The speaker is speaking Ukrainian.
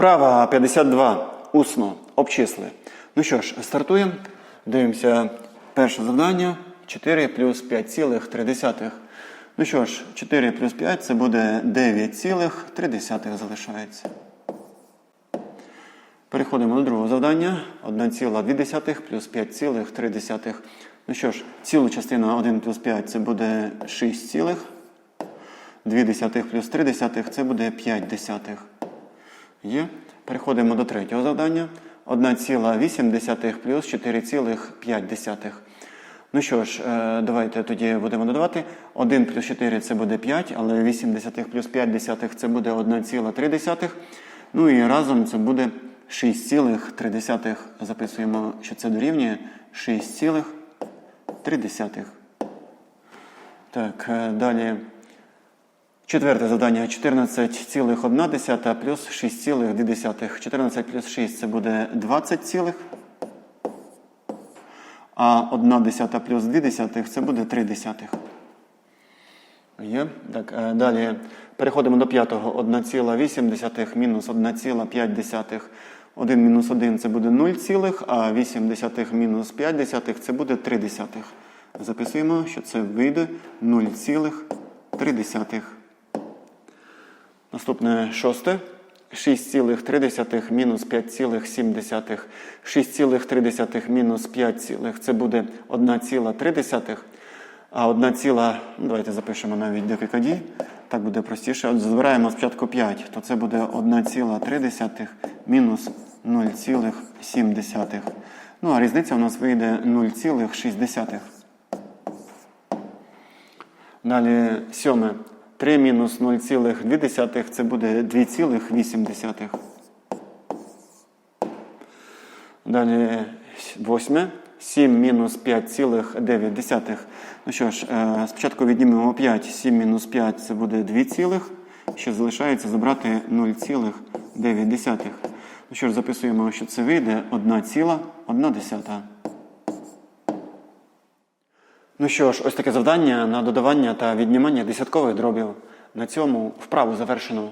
Вправа 52. Усно. Обчисли. Ну що ж, стартуємо. Дивимося перше завдання. 4 плюс 5,3. Ну що ж, 4 плюс 5 це буде 9,3 залишається. Переходимо до другого завдання. 1,2 плюс 5,3. Ну що ж, цілу частину 1 плюс 5 це буде 6 2 десятих плюс 3 десятих це буде 5 десятих. Є. Переходимо до третього завдання. 1,8 плюс 4,5. Ну що ж, е, давайте тоді будемо додавати. 1 плюс 4 це буде 5, але 8 десятих плюс 5 десятих це буде 1,3. Ну і разом це буде 6,3. Записуємо, що це дорівнює 6,3. Так, е, далі. Четверте завдання 14,1 плюс 6,2. 14 плюс 6 це буде 20 цілих. А 1 десята плюс 2 десятих це буде 3 десятих. Є. Так, е, далі переходимо до п'ятого. 1,8 мінус 1,5. 1 мінус 1 це буде 0 цілих, а 8 десятих мінус 5 десятих це буде 3 десятих. Записуємо, що це вийде 0,3. Наступне шосте. 6,3 мінус 5,7. 6,3 мінус 5, це буде 1,3. А 1, ну, давайте запишемо навіть декілька дій. Так буде простіше. От збираємо спочатку 5, то це буде 1,3 мінус 0,7. Ну, а різниця у нас вийде 0,6. Далі сьоме. 3 мінус 0,2 це буде 2,8. Далі восьме. 7 мінус 5,9. Ну що ж, е, спочатку віднімемо 5. 7 мінус 5 це буде 2 цілих. Ще залишається забрати 0,9. Ну що ж, записуємо, що це вийде 1,1. Ну що ж, ось таке завдання на додавання та віднімання десяткових дробів. На цьому вправу завершено.